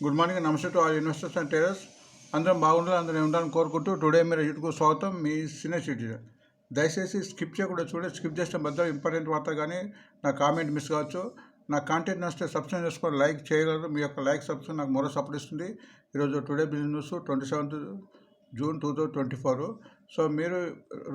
Good morning నమస్తే to all investors and traders అందరం బాగుండాలి అందరం ఉండాలని కోరుకుంటూ టుడే మీరు యూట్యూబ్కు స్వాగతం మీ సీనియర్ సిటిజన్ దయచేసి స్కిప్ చేయకుండా చూడండి. స్కిప్ చేసిన బద్దలు ఇంపార్టెంట్ వార్త కానీ నా కామెంట్ మిస్ కావచ్చు. నా కాంటెంట్ నచ్చితే సబ్స్క్రైబ్ చేసుకొని లైక్ చేయగలరు. మీ యొక్క లైక్ సబ్స్క్రైబ్ నాకు మరో సపోర్ట్ ఇస్తుంది. ఈరోజు today business news twenty seventh June two thousand twenty four so మీరు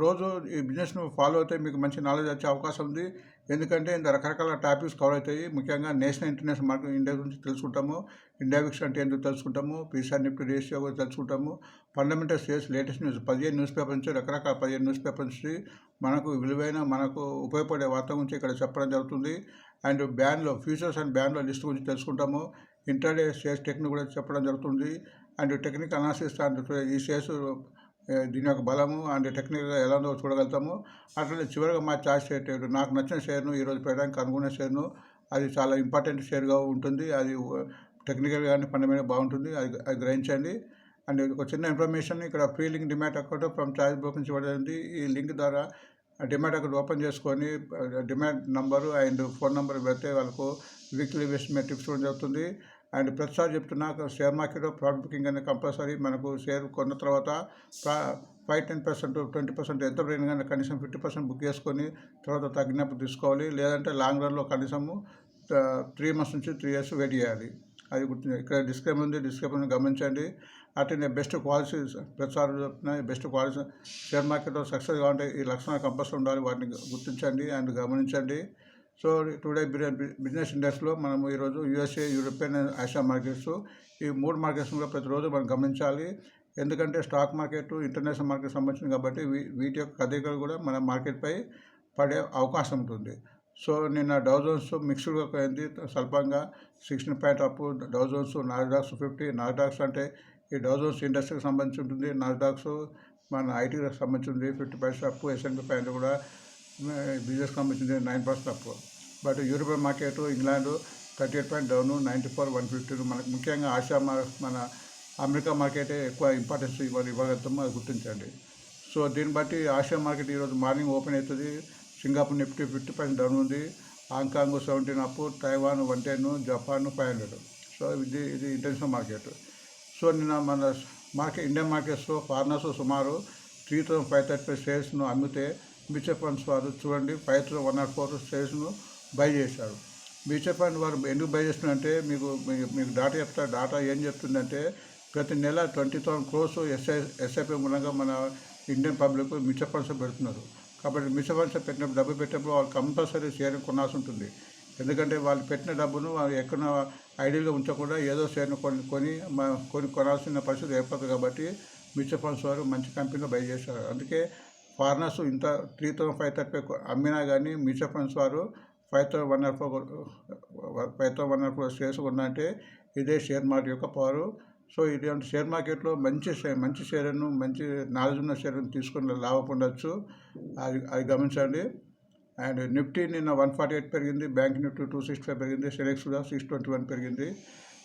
రోజు ఈ బిజినెస్ను ఫాలో అయితే మీకు మంచి నాలెడ్జ్ వచ్చే అవకాశం ఉంది. ఎందుకంటే ఇంత రకరకాల టాపిక్స్ కవర్ అవుతాయి. ముఖ్యంగా నేషనల్ ఇంటర్నేషనల్ మార్కెట్ ఇండియా గురించి తెలుసుకుంటాము. ఇండియా విక్స్ అంటే ఎందుకు తెలుసుకుంటాము. పీసీఆర్ నిఫ్టీ రేషియో గురించి తెలుసుకుంటాము. ఫండమెంటల్ స్టేట్స్ లేటెస్ట్ న్యూస్ పదిహేను న్యూస్ పేపర్ నుంచి రకరకాల పదిహేను న్యూస్ పేపర్ నుంచి మనకు విలువైన మనకు ఉపయోగపడే వార్త గురించి ఇక్కడ చెప్పడం జరుగుతుంది. అండ్ బ్యాన్లో ఫ్యూచర్స్ అండ్ బ్యాన్లో లిస్ట్ గురించి తెలుసుకుంటాము. ఇంటర్డే షేర్స్ టెక్నిక్ కూడా చెప్పడం జరుగుతుంది. అండ్ టెక్నిక్ అనాలిసిస్ అండ్ ఈ షేర్స్ దీని యొక్క బలము అండ్ టెక్నిక్గా ఎలా ఉందో చూడగలుగుతాము. అట్లనే చివరిగా మా చాయిస్ షేర్ నాకు నచ్చిన షేర్ను ఈరోజు పెట్టడానికి అనుకునే షేర్ను అది చాలా ఇంపార్టెంట్ షేర్గా ఉంటుంది. అది టెక్నికల్ కానీ ఫండమెంటల్ బాగుంటుంది. అది అది గ్రహించండి. అండ్ ఒక చిన్న ఇన్ఫర్మేషన్ ఇక్కడ free link demat account from Choice broke నుంచి ఇవ్వబడింది ఈ లింక్ ద్వారా డిమాట్ అకౌంట్ ఓపెన్ చేసుకొని demat number and phone number పెడితే వాళ్ళకు వీక్లీ ఇన్వెస్ట్మెంట్ టిప్స్ ఇవ్వడం జరుగుతుంది. అండ్ ప్రతిసారి చెప్తున్నా షేర్ మార్కెట్లో ప్రాఫిట్ బుకింగ్ అనేది కంపల్సరీ. మనకు షేర్ కొన్న తర్వాత five ten percent twenty percent ఎంత పెరిగిన కానీ కనీసం ఫిఫ్టీ పర్సెంట్ బుక్ చేసుకొని తర్వాత తగ్గినప్పుడు తీసుకోవాలి. లేదంటే లాంగ్ రన్లో కనీసము త్రీ మంత్స్ నుంచి త్రీ ఇయర్స్ వెయిట్ చేయాలి. అది గుర్తు ఇక్కడ డిస్క్రైబ్ ఉంది డిస్క్రైబ్ గమనించండి. అట్లనే బెస్ట్ క్వాలిటీ ప్రతిసారి చెప్తున్నాయి బెస్ట్ క్వాలిటీ షేర్ మార్కెట్లో సక్సెస్ కావాలంటే ఈ లక్షణాలు కంపల్సరీ ఉండాలి. వాటిని గుర్తించండి అండ్ గమనించండి. సో టుడే బిజినెస్ ఇండెక్స్లో మనము ఈరోజు యూఎస్ఏ యూరోపియన్ ఆసియా మార్కెట్స్ ఈ మూడు మార్కెట్స్ కూడా ప్రతిరోజు మనం గమనించాలి. ఎందుకంటే స్టాక్ మార్కెట్ ఇంటర్నేషనల్ మార్కెట్ సంబంధించింది కాబట్టి వీటి యొక్క కదలికలు కూడా మన మార్కెట్పై పడే అవకాశం ఉంటుంది. సో నిన్న డౌ జోన్స్ మిక్స్డ్గా పోయింది స్వల్పంగా sixteen point up Dow Jones Nasdaqs fifty Nasdaqs అంటే ఈ డౌ జోన్స్ ఇండస్ట్రీకి సంబంధించి ఉంటుంది. నాస్డాక్స్ మన ఐటీకి సంబంధించి ఉంది. Fifty percent up S&P point కూడా బిజినెస్ సంబంధించింది nine percent up. But European market England thirty eight point down ninety four one fifty మనకు ముఖ్యంగా ఆసియా మా- మన అమెరికా మార్కెటే ఎక్కువ ఇంపార్టెన్స్ ఇవ్వాలి ఇవ్వగలుగుతాం అది గుర్తించండి. సో దీన్ని బట్టి ఆసియా మార్కెట్ ఈరోజు మార్నింగ్ ఓపెన్ అవుతుంది. Singapore Nifty fifty percent down ఉంది. Hong Kong seventeen up Taiwan one ten Japan five hundred. So ఇది ఇది ఇంటర్నేషనల్ మార్కెట్. సో నిన్న మన మార్కెట్ ఇండియన్ మార్కెట్స్లో ఫారినర్స్ సుమారు three thousand five thirty five షేర్స్ను అమ్మితే మ్యూచువల్ ఫండ్స్ వారు చూడండి five thousand one naught four షేర్స్ను buy చేశారు. మ్యూచువల్ ఫండ్ వారు ఎందుకు బై చేస్తున్నారంటే మీకు మీకు డాటా చెప్తారు డాటా ఏం చెప్తుందంటే ప్రతి నెల twenty thousand crores SI SIP మూలంగా మన ఇండియన్ పబ్లిక్ మ్యూచువల్ ఫండ్స్ పెడుతున్నారు. కాబట్టి మ్యూచువల్ ఫండ్స్ పెట్టినప్పుడు డబ్బు పెట్టినప్పుడు వాళ్ళు కంపల్సరీ షేర్ కొనాల్సి ఉంటుంది. ఎందుకంటే వాళ్ళు పెట్టిన డబ్బును వాళ్ళు ఎక్కడ ఐడియల్గా ఉంచకుండా ఏదో షేర్ను కొని కొని కొని కొనాల్సిన పరిస్థితి ఏర్పడుతుంది కాబట్టి మ్యూచువల్ ఫండ్స్ వారు మంచి కంపెనీలో బై చేశారు. అందుకే ఫారినర్స్ ఇంత త్రీ థౌసండ్ ఫైవ్ థర్టీ అమ్మినా కానీ మ్యూచువల్ ఫండ్స్ వారు five thousand one naught four five thou one not four shares ఉన్నాయంటే ఇదే షేర్ మార్కెట్ యొక్క పవరు సో ఇది షేర్ మార్కెట్లో మంచి షేర్ మంచి షేర్ను మంచి నాలెడ్జ్ ఉన్న షేర్ను తీసుకుని లాభం పొందొచ్చు. అది అది గమనించండి. అండ్ నిఫ్టీ నిన్న వన్ ఫార్టీ ఎయిట్ పెరిగింది bank Nifty two sixty five పెరిగింది సెలెక్స్ కూడా సిక్స్ ట్వంటీ వన్ పెరిగింది.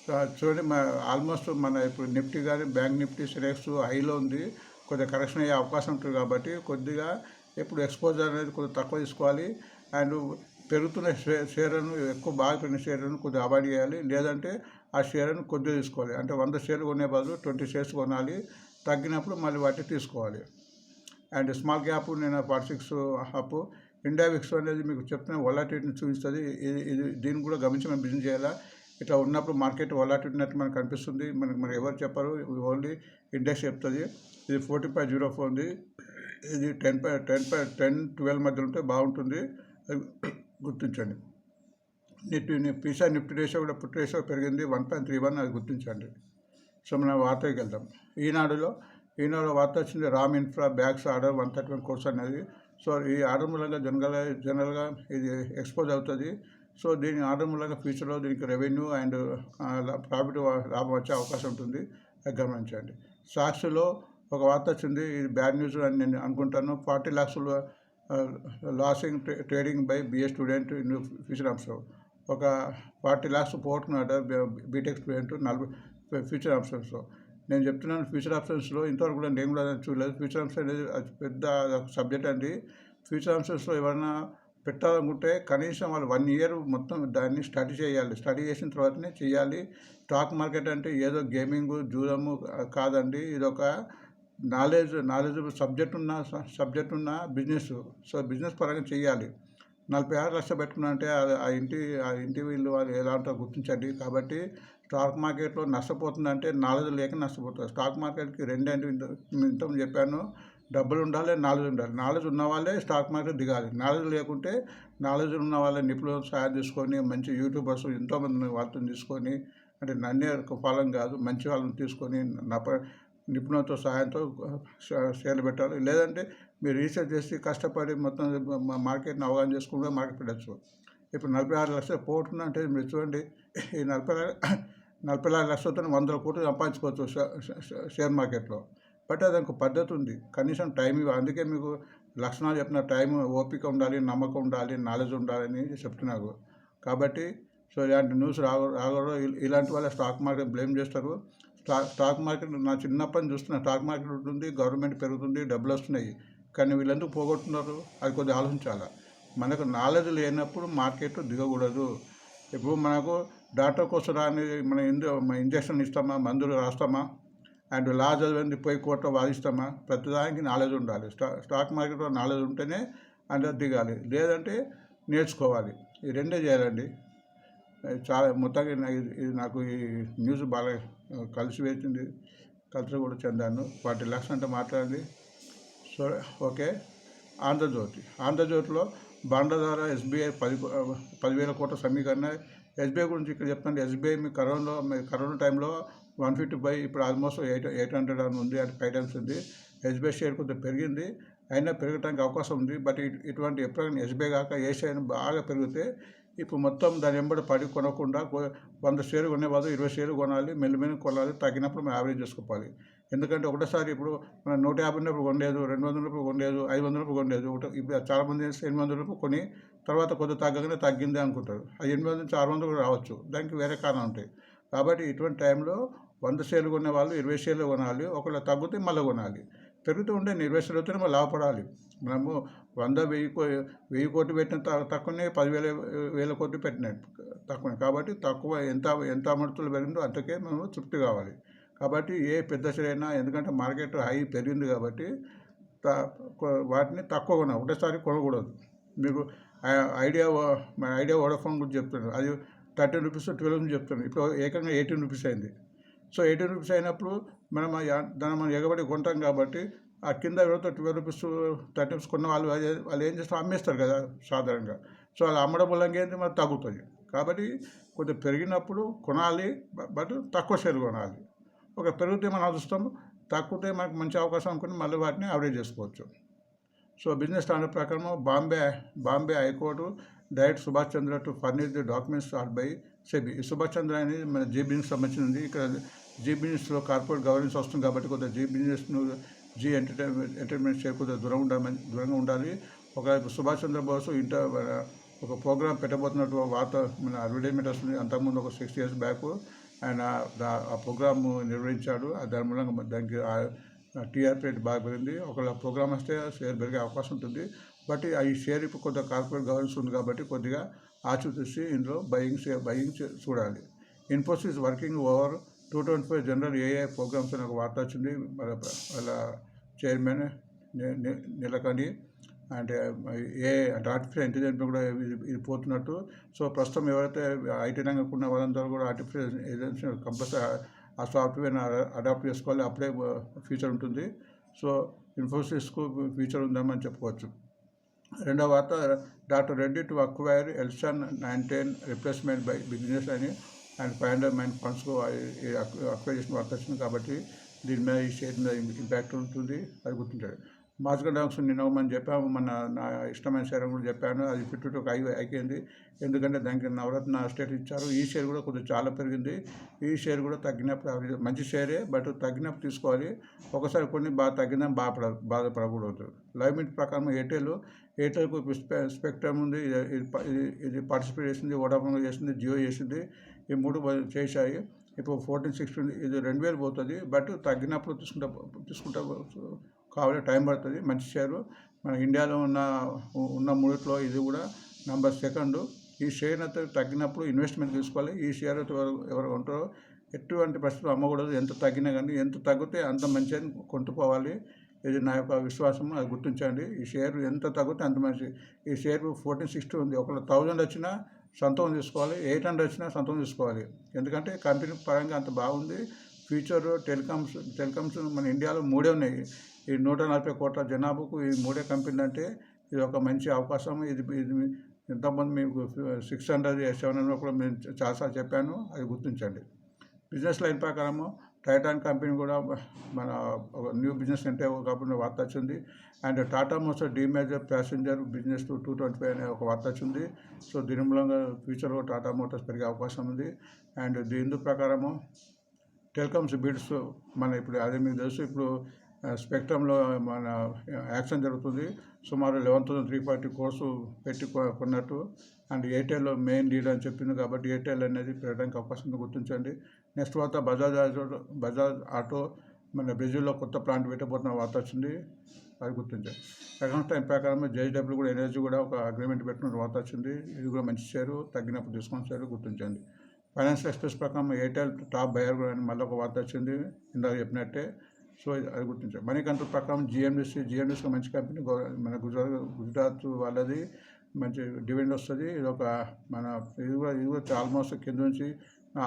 సో అది చూడండి మా ఆల్మోస్ట్ మన ఇప్పుడు నిఫ్టీ కానీ బ్యాంక్ నిఫ్టీ సెలెక్స్ హైలో ఉంది. కొద్దిగా కరెక్షన్ అయ్యే అవకాశం ఉంటుంది కాబట్టి కొద్దిగా ఇప్పుడు ఎక్స్పోజర్ అనేది కొద్దిగా తక్కువ తీసుకోవాలి. అండ్ పెరుగుతున్న షేర్లను ఎక్కువ బాగా పెరిగిన షేర్లను కొద్దిగా అవాయిడ్ చేయాలి. లేదంటే ఆ షేర్ను కొద్దిగా తీసుకోవాలి. అంటే వంద షేర్లు కొనే బదులు ట్వంటీ షేర్స్ కొనాలి. తగ్గినప్పుడు మళ్ళీ వాటిని తీసుకోవాలి. అండ్ స్మాల్ క్యాప్ నేను forty six up. India VIX అనేది మీకు చెప్తున్న వొలాటిలిటీని చూపిస్తుంది. ఇది ఇది దీన్ని కూడా గమనించి మనం బిజినెస్ చేయాలా? ఇట్లా ఉన్నప్పుడు మార్కెట్ వొలాటిలిటీ ఉన్నట్టు మనకు కనిపిస్తుంది మనకి మరి ఎవరు చెప్పరు. ఓన్లీ ఇండెక్స్ చెప్తుంది. ఇది ఫోర్టీ ఫైవ్ జీరో ఫోర్ ఉంది. ఇది టెన్ పై టెన్ పై టెన్ ట్వెల్వ్ మధ్యలో ఉంటే బాగుంటుంది. గుర్తించండి. నిఫ్టీ పీసా నిఫ్టీ రేషో కూడా పుట్టి రేషో పెరిగింది. వన్ పాయింట్ త్రీ వన్ అది గుర్తించండి. సో మనం వార్తకి వెళ్దాం. ఈనాడులో ఈనాడు వార్త వచ్చింది Ram infra bags order one thirty one crores అనేది. సో ఈ ఆర్డర్ మూలంగా జనరల్గా జనరల్గా ఇది ఎక్స్పోజ్ అవుతుంది. సో దీని ఆర్డర్ మూలంగా ఫ్యూచర్లో దీనికి రెవెన్యూ అండ్ ప్రాఫిట్ లాభం వచ్చే అవకాశం ఉంటుంది. గమనించండి. సాక్షిలో ఒక వార్త వచ్చింది. ఇది బ్యాడ్ న్యూస్ అని నేను అనుకుంటాను. Forty ల్యాక్స్లో losing trading by BA student in future option ఒక ఫార్టీ ల్యాక్స్ పోగొట్టుకున్నాడు బీటెక్ స్టూడెంట్ నలభై ఫ్యూచర్ ఆప్షన్స్ నేను చెప్తున్నాను ఫ్యూచర్ ఆప్షన్స్లో ఇంతవరకు కూడా నేను కూడా చూడలేదు. ఫ్యూచర్ ఆప్షన్ అనేది పెద్ద సబ్జెక్ట్ అండి. ఫ్యూచర్ ఆప్షన్స్లో ఎవరైనా పెట్టాలనుకుంటే కనీసం వాళ్ళు వన్ ఇయర్ మొత్తం దాన్ని స్టడీ చేయాలి. స్టడీ చేసిన తర్వాతనే చేయాలి. స్టాక్ మార్కెట్ అంటే ఏదో గేమింగ్ జూదము కాదండి. ఇదొక నాలెడ్జ్ నాలెడ్జ్ సబ్జెక్ట్ ఉన్న సబ్జెక్ట్ ఉన్న బిజినెస్. సో బిజినెస్ పరంగా చేయాలి నలభై ఆరు లక్షలు పెట్టుకున్నంటే ఆ- ఇంటి ఆ ఇంటి వీళ్ళు వాళ్ళు ఎలా ఉంటారో గుర్తించండి. కాబట్టి స్టాక్ మార్కెట్లో నష్టపోతుందంటే నాలెడ్జ్ లేక నష్టపోతుంది స్టాక్ మార్కెట్కి రెండేంటి ఇంత చెప్పాను. డబ్బులు ఉండాలి నాలెడ్జ్ ఉండాలి. నాలెడ్జ్ ఉన్న వాళ్ళే స్టాక్ మార్కెట్ దిగాలి. నాలెడ్జ్ లేకుంటే నాలెడ్జ్ ఉన్న వాళ్ళ నిపుణుల సహాయం తీసుకొని మంచి యూట్యూబర్స్ ఎంతోమంది వాళ్ళతో తీసుకొని అంటే నన్నే ఫలం కాదు మంచి వాళ్ళని తీసుకొని నా నిపుణులతో సహాయంతో షేర్లు పెట్టాలి. లేదంటే మీరు రీసెర్చ్ చేసి కష్టపడి మొత్తం మార్కెట్ని అవగాహన చేసుకుంటే మార్కెట్ పెట్టచ్చు. ఇప్పుడు నలభై ఆరు లక్షలు పోగొట్టుకున్నా అంటే మీరు చూడండి ఈ నలభై ఆరు- నలభై ఆరు లక్షలతో వందల కోట్లు సంపాదించుకోవచ్చు షేర్ మార్కెట్లో. బట్ అది ఒక పద్ధతి ఉంది. కనీసం టైం ఇవ్వ అందుకే మీకు లక్షణాలు చెప్పిన టైం ఓపిక ఉండాలి నమ్మకం ఉండాలి నాలెడ్జ్ ఉండాలని చెప్తున్నారు కాబట్టి సో ఇలాంటి న్యూస్ రాగ రాగడం ఇలాంటి వాళ్ళ స్టాక్ మార్కెట్ బ్లేమ్ చేస్తారు. స్టాక్ స్టాక్ మార్కెట్ నా చిన్నప్పటి నుంచి చూస్తున్నా స్టాక్ మార్కెట్ ఉంటుంది గవర్నమెంట్ పెరుగుతుంది డబ్బులు వస్తున్నాయి. కానీ వీళ్ళెందుకు పోగొట్టున్నారు? అది కొద్దిగా ఆలోచించాలి. మనకు నాలెడ్జ్ లేనప్పుడు మార్కెట్ దిగకూడదు. ఇప్పుడు మనకు డాక్టర్ కోసం రాని మన ఇందు ఇంజక్షన్ ఇస్తామా? మందులు రాస్తామా? అండ్ లా చదివింది పోయి కోర్టు వాదిస్తామా? ప్రతిదానికి నాలెడ్జ్ ఉండాలి. స్టా స్టాక్ మార్కెట్లో నాలెడ్జ్ ఉంటేనే అందులో దిగాలి. లేదంటే నేర్చుకోవాలి. ఈ రెండే చేయాలండి. చాలా మొత్తంగా ఇది నాకు ఈ న్యూస్ బాగా కలిసి పెట్టింది కలిసి కూడా చెందాను. వాటి లక్షణం అంటే మాట్లాడండి సో ఓకే. ఆంధ్రజ్యోతి. ఆంధ్రజ్యోతిలో బాండ్ల ద్వారా ఎస్బీఐ పది పదివేల కోట్ల సమీకరణ. ఎస్బీఐ గురించి ఇక్కడ చెప్తాను. ఎస్బీఐ మీ కరోనాలో మీ కరోనా టైంలో వన్ ఫిఫ్టీ బై ఇప్పుడు ఆల్మోస్ట్ ఎయిట్ ఎయిట్ హండ్రెడ్ అని ఉంది. అంటే ఫైవ్ టైమ్స్ ఉంది. ఎస్బీఐ షేర్ కొంచెం పెరిగింది. అయినా పెరగడానికి అవకాశం ఉంది. బట్ ఇటువంటి ఎప్పుడైనా ఎస్బీఐ కాక ఏ షేర్ బాగా పెరిగితే ఇప్పుడు మొత్తం దాని వెంబడి పడి కొనకుండా వంద షేర్లు కొనే ఇరవై షేర్లు కొనాలి మెల్లిమెల్లి కొనాలి తగ్గినప్పుడు మనం యావరేజ్ చేసుకోవాలి. ఎందుకంటే ఒకటేసారి ఇప్పుడు మనం నూట యాభై ఉన్నప్పుడు కొనలేదు రెండు వందల రూపాయలు కొనలేదు ఐదు వందల రూపాయలు కొనలేదు ఒకటి ఇప్పుడు చాలామంది ఎనిమిది వందల రూపాయలు కొని తర్వాత కొద్దిగా తగ్గగానే తగ్గిందే అనుకుంటారు. ఆ ఎనిమిది వందల నుంచి ఆరు వందలు కూడా రావచ్చు. దానికి వేరే కారణం ఉంటాయి. కాబట్టి ఇటువంటి టైంలో వంద షేర్లు కొనే వాళ్ళు ఇరవై షేర్లు కొనాలి ఒకవేళ తగ్గితే మళ్ళీ కొనాలి. పెరుగుతూ ఉండే ఇరవై షేర్లు మనం లాభపడాలి. మనము వంద వెయ్యి కో వెయ్యి కోట్లు పెట్టిన తక్కువనే పదివేల వేల కోట్లు పెట్టినాయి తక్కువనే. కాబట్టి తక్కువ ఎంత ఎంత అమౌంట్లు పెరిగిందో అంతకే మనం తృప్తి కావాలి. కాబట్టి ఏ పెద్ద షేర్ ఎందుకంటే మార్కెట్ హై పెరిగింది కాబట్టి త- వాటిని తక్కువ కొనాలి. ఒకటేసారి కొనకూడదు. మీకు ఐడియా మన ఐడియా వోడాఫోన్ గురించి చెప్తున్నాను అది థర్టీన్ రూపీస్ ట్వెల్వ్ చెప్తున్నాను ఇప్పుడు ఏకంగా ఎయిటీన్ రూపీస్ అయింది. సో ఎయిటీన్ రూపీస్ అయినప్పుడు మనం దాన్ని మనం ఎగబడి కొంటాం కాబట్టి ఆ కింద ఎవరితో ట్వెల్వ్ రూపీస్ థర్టీ రూపీస్ కొన్న వాళ్ళు వాళ్ళు ఏం చేస్తారు అమ్మేస్తారు కదా సాధారణంగా. సో వాళ్ళు అమ్మడం వల్ల ఏంటి మరి తగ్గుతుంది. కాబట్టి కొద్దిగా పెరిగినప్పుడు కొనాలి బట్ తక్కువ షేర్ కొనాలి. ఒక పెరిగితే మనం అదృష్టం తక్కువతే మనకు మంచి అవకాశం అనుకుని మళ్ళీ వాటిని అవరేజ్ చేసుకోవచ్చు. సో బిజినెస్ స్టాండర్డ్ ప్రకారం Bombay Bombay high court direct Subhash Chandra to furnish the documents are by సెగ్ ఈ సుభాష్ చంద్ర అనేది మన జీ బిజినెస్ సంబంధించింది ఇక్కడ జీ బిజినెస్లో కార్పొరేట్ గవర్నెన్స్ వస్తుంది కాబట్టి కొద్దిగా జీ బిజినెస్ను జీ ఎంటర్టైన్మెంట్ ఎంటర్టైన్మెంట్ షేర్ కొద్దిగా దూరం ఉండాలి దూరంగా ఉండాలి. ఒక సుభాష్ చంద్రబోస్ ఇంటర్ ఒక ప్రోగ్రామ్ పెట్టబోతున్నట్టు వార్త మన అడ్వర్టైజ్మెంట్ వస్తుంది. అంతకుముందు ఒక సిక్స్ ఇయర్స్ బ్యాక్ ఆయన ఆ ప్రోగ్రామ్ నిర్వహించాడు. దాని మూలంగా దానికి టీఆర్పీ రేట్ బాగా పెరిగింది. ఒకవేళ ప్రోగ్రామ్ వస్తే షేర్ పెరిగే అవకాశం ఉంటుంది. బట్ ఈ షేర్ ఇప్పుడు కొద్దిగా కార్పొరేట్ గవర్నెన్స్ ఉంది కాబట్టి కొద్దిగా ఆచితూసి ఇందులో బయింగ్ షేర్ బయింగ్ చూడాలి. Infosys working over two twenty five general AI programs అని ఒక వార్త వచ్చింది. వాళ్ళ చైర్మన్ నిలకని అంటే ఏ అంటే ఆర్టిఫిషియల్ ఇంటెలిజెన్స్ కూడా ఇది ఇది పోతున్నట్టు. సో ప్రస్తుతం ఎవరైతే ఐటీ రంగం ఉన్న వాళ్ళందరూ కూడా ఆర్టిఫిషియల్ ఇంటెలిజెన్స్ కంపల్సరీ ఆ సాఫ్ట్వేర్ని అడాప్ట్ చేసుకోవాలి. అప్పుడే ఫ్యూచర్ ఉంటుంది. సో ఇన్ఫోసిస్కు ఫ్యూచర్ ఉందని చెప్పుకోవచ్చు. రెండవ వార్త doctor Reddy to acquire Elson nineteen replacement by business అని అండ్ ఫైవ్ హండ్రెడ్ మైన్ ఫండ్స్కు అక్వైర్ చేసిన వార్త వచ్చింది కాబట్టి దీని మీద ఈ షేర్ మీద ఇంపాక్ట్ ఉంటుంది అది గుర్తుంటాడు మాస్కర్ డాక్స్ నిన్న మనం చెప్పాము. మన నా ఇష్టమైన షేర్ కూడా చెప్పాను. అది ఫిఫ్టీ టూ ఐ అయిపోయింది ఎందుకంటే దానికి నవరత్న స్టేట్ ఇచ్చారు. ఈ షేర్ కూడా కొంచెం చాలా పెరిగింది. ఈ షేర్ కూడా తగ్గినప్పుడు మంచి షేరే బట్ తగ్గినప్పుడు తీసుకోవాలి. ఒకసారి కొన్ని బాగా తగ్గిందని బాధపడ బాధపడకూడదు లైవ్ మిట్ ప్రకారం ఎయిర్టెల్ ఎయిర్టెల్కు స్పెక్ట్రమ్ ఉంది. ఇది పార్టిసిపేట్ చేసింది వోడాఫోన్ చేసింది జియో చేసింది. ఈ మూడు చేశాయి. ఇప్పుడు ఫోర్టీన్ సిక్స్టీన్ ఇది రెండు వేలు పోతుంది. బట్ తగ్గినప్పుడు తీసుకుంటా తీసుకుంటా కావాలి టైం పడుతుంది. మంచి షేరు. మన ఇండియాలో ఉన్న ఉన్న మూడిట్లో ఇది కూడా నెంబర్ సెకండ్. ఈ షేర్ అంత తగ్గినప్పుడు ఇన్వెస్ట్మెంట్ తీసుకోవాలి. ఈ షేర్ ఎవరు ఎవరు ఉంటారో ఎటువంటి పరిస్థితులు అమ్మకూడదు. ఎంత తగ్గినా కానీ ఎంత తగ్గితే అంత మంచిగా కొంటుకోవాలి ఇది నా యొక్క విశ్వాసం అది గుర్తించండి. ఈ షేర్ ఎంత తగ్గితే అంత మంచి ఈ షేర్ ఫోర్టీన్ సిక్స్టీ ఉంది. ఒకవేళ థౌజండ్ వచ్చినా సొంతం తీసుకోవాలి. ఎయిట్ హండ్రెడ్ వచ్చినా సొంతం తీసుకోవాలి. ఎందుకంటే కంపెనీ పరంగా అంత బాగుంది. ఫ్యూచర్ టెలికామ్స్ టెలికామ్స్ మన ఇండియాలో మూడే ఉన్నాయి. ఈ నూట నలభై కోట్ల జనాభాకు ఈ మూడే కంపెనీలు అంటే ఇది ఒక మంచి అవకాశం. ఇది ఇది ఇంతమంది మీకు సిక్స్ హండ్రెడ్ సెవెన్ హండ్రెడ్ కూడా నేను చాలాసార్లు చెప్పాను. అది గుర్తించండి. బిజినెస్ లైన్ ప్రకారము టైటాన్ కంపెనీ కూడా మన ఒక న్యూ బిజినెస్ అంటే ఒక కంపెనీ వార్త వచ్చింది. And Tata motor demerger passenger business two twenty five అనే ఒక వార్త వచ్చింది. సో దీని మూలంగా ఫ్యూచర్లో టాటా మోటార్స్ పెరిగే అవకాశం ఉంది. అండ్ దీని ప్రకారము టెలికామ్స్ బిడ్స్ మన ఇప్పుడు అదే మీకు తెలుసు ఇప్పుడు స్పెక్ట్రంలో మన యాక్షన్ జరుగుతుంది. సుమారు eleven thousand three forty crores పెట్టి కొన్నట్టు. అండ్ ఎయిర్టెల్ మెయిన్ లీడ్ అని చెప్పింది కాబట్టి ఎయిర్టెల్ అనేది పెట్టడానికి అవకాశం ఉంది గుర్తించండి. నెక్స్ట్ వార్త బజాజ్ ఆటో బజాజ్ ఆటో మన బ్రెజిల్లో కొత్త ప్లాంట్ పెట్టబోతున్న వార్త వచ్చింది అది గుర్తించండి. సెకండ్ టైం ప్రకారం జేడబ్ల్యూ కూడా ఎనర్జీ కూడా ఒక అగ్రిమెంట్ పెట్టిన వార్త వచ్చింది. ఇది కూడా మంచి షేరు తగ్గినప్పుడు డిస్కౌంట్ షేరు గుర్తించండి. ఫైనాన్షియల్ ఎక్స్ప్రెస్ ప్రకారం ఎయిర్టెల్ టాప్ బయర్ అని మళ్ళీ ఒక వార్త వచ్చింది ఇందాక చెప్పినట్టే. సో ఇది- అది గుర్తించారు మనీ కంట్రోల్ ప్రకారం జిఎండిసి జిఎండిసి మంచి కంపెనీ మన గుజరాత్ గుజరాత్ వాళ్ళది మంచి డివిడెండ్ వస్తుంది. ఇది ఒక మన ఇది కూడా ఇది కూడా ఆల్మోస్ట్ కింద నుంచి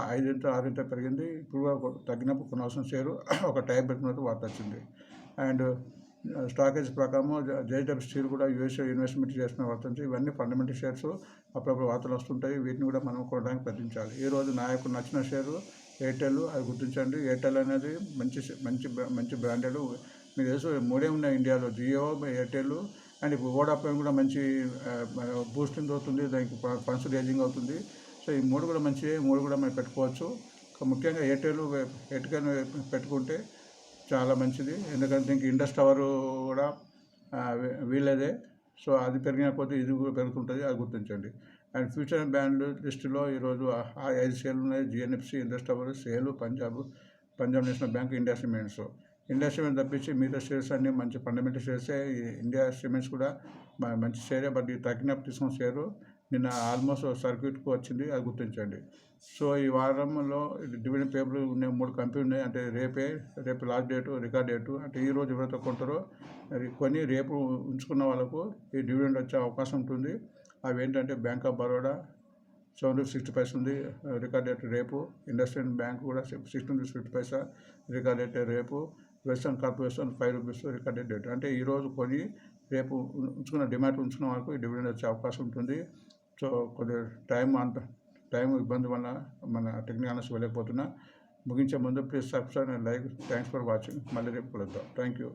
ఐదింట ఆరింట పెరిగింది. ఇప్పుడు తగ్గినప్పుడు కొన్ని అవసరం షేరు ఒక టైం పెట్టినట్టు వార్త వచ్చింది. అండ్ స్టాకేజ్ ప్రకారం జేడబ్ల్యూ స్టీల్ కూడా యూఎస్ఏ ఇన్వెస్ట్మెంట్ చేస్తున్న వర్తించి ఇవన్నీ ఫండమెంటల్ షేర్స్ అప్పుడప్పుడు వార్తలు వస్తుంటాయి. వీటిని కూడా మనం కొనడానికి ప్రయత్నించాలి. ఈ రోజు నచ్చిన షేరు ఎయిర్టెల్. అది గుర్తించండి. ఎయిర్టెల్ అనేది మంచి మంచి మంచి బ్రాండెడ్. మీకు తెలుసు మూడే ఉన్నాయి ఇండియాలో. జియో ఎయిర్టెల్ అండ్ ఇప్పుడు వోడాఫోన్ కూడా మంచి బూస్టింగ్ అవుతుంది. దానికి ఫండ్స్ రేజింగ్ అవుతుంది. సో ఈ మూడు కూడా మంచి మూడు కూడా మనం పెట్టుకోవచ్చు. ముఖ్యంగా ఎయిర్టెల్ ఎయిర్టెల్ పెట్టుకుంటే చాలా మంచిది. ఎందుకంటే ఇంక ఇండస్ టవర్ కూడా వీళ్ళదే. సో అది పెరిగిన కొద్దీ ఇది కూడా పెరుగుతుంటుంది అది గుర్తించండి. అండ్ ఫ్యూచర్ బ్యాండ్ లిస్టులో ఈరోజు ఆ ఐదు షేర్లు ఉన్నాయి. GNFC Indus tower sale Punjab Punjab national bank India cements. India cement తప్పించి మిగతా షేర్స్ అన్నీ మంచి ఫండమెంటల్ షేర్సే. ఇండియా సిమెంట్స్ కూడా మంచి షేరే. బట్ ఇది తగ్గినప్పుడు తీసుకున్న షేరు నిన్న ఆల్మోస్ట్ సర్క్యూట్కు వచ్చింది అది గుర్తించండి. సో ఈ వారంలో డివిడెండ్ పేపర్ ఉన్నాయి మూడు కంపెనీలు ఉన్నాయి. అంటే రేపే రేపు లాస్ట్ డేటు రికార్డ్ డేటు. అంటే ఈ రోజు ఎవరైతే కొంటారో కొని రేపు ఉంచుకున్న వాళ్ళకు ఈ డివిడెండ్ వచ్చే అవకాశం ఉంటుంది. అవి ఏంటంటే bank of Baroda seven rupees sixty paisa ఉంది రికార్డ్ డేట్ రేపు. ఇండస్ట్రియల్ బ్యాంక్ కూడా sixteen rupees fifty paisa record date రేపు. Western corporation five rupees record date. అంటే ఈరోజు కొని రేపు ఉంచుకున్న డిమాండ్ ఉంచుకున్న వాళ్ళకు ఈ డివిడెండ్ వచ్చే అవకాశం ఉంటుంది. సో కొద్దిగా టైం అంత టైం ఇబ్బంది వల్ల మన టెక్నిక్ అనర్స్ వెళ్ళకపోతున్నా. ముగించే ముందు please subscribe and like. Thanks for watching. మళ్ళీ రేపు కలుద్దాం. Thank you.